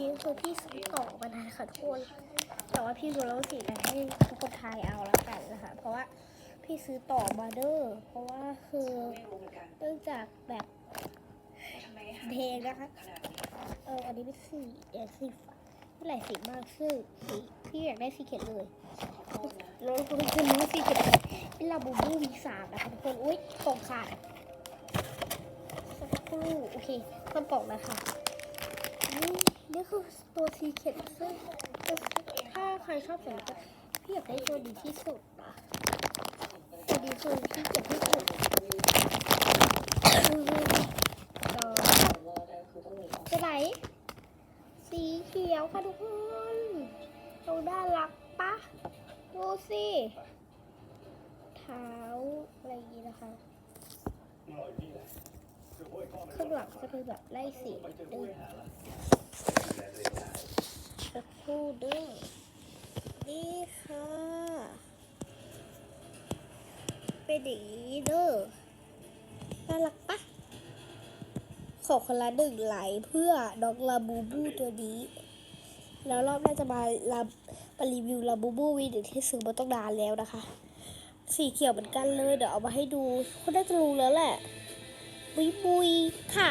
นี้คือพี่ซื้อต่อมาได้ค่ะทุกคนแต่ว่าพี่รู้แล้วว่สีไหนให้ทุกคนทายเอาแล้วกันนะคะ เพราะว่าพี่ซื้อต่อมาเด้อเพราะว่าคือเนื่องจากแบบเพลงนะคะเอออันนี้เป็นสีแดงสีฟ้าไม่หลายสีมากซึ่งสีพี่อยากได้สีเขียวเลยแล้วคุณคุณรู้สีเขียวเป็นลาบูบูวีสามนะคะทุกคนอุ้ยกล่องขาดสักครู่โอเคต้นกล่องนะคะ นี่คือตัวซีเค็ดซึ่งถ้าใครชอบสนใพี่อยากได้ตัวดีที่สุดนะตัวดีคือที่เก็บที่สุดจะไหนสีเขียวค่ะทุกคนเราน่ารักปะดูสิเท้าอะไรอย่างนี้นะคะข้างหลังจะเป็นแบบไล่สีดึง สักครู่ เด้วยนี่ค่ะเป็นอย่างนี้เด้อน่ารักปะขอคนละหนึ่งไหลเพื่อน้องลาบูบูตัวนี้ แล้วรอบหน้าจะมาลามารีวิวลาบูบูวีหนึ่งที่ซื้อมาต้องนานแล้วนะคะ สีเขียวเหมือนกันเลย เดี๋ยวเอามาให้ดูคุณน่าจะรู้แล้วแหละ บุยบุยค่ะ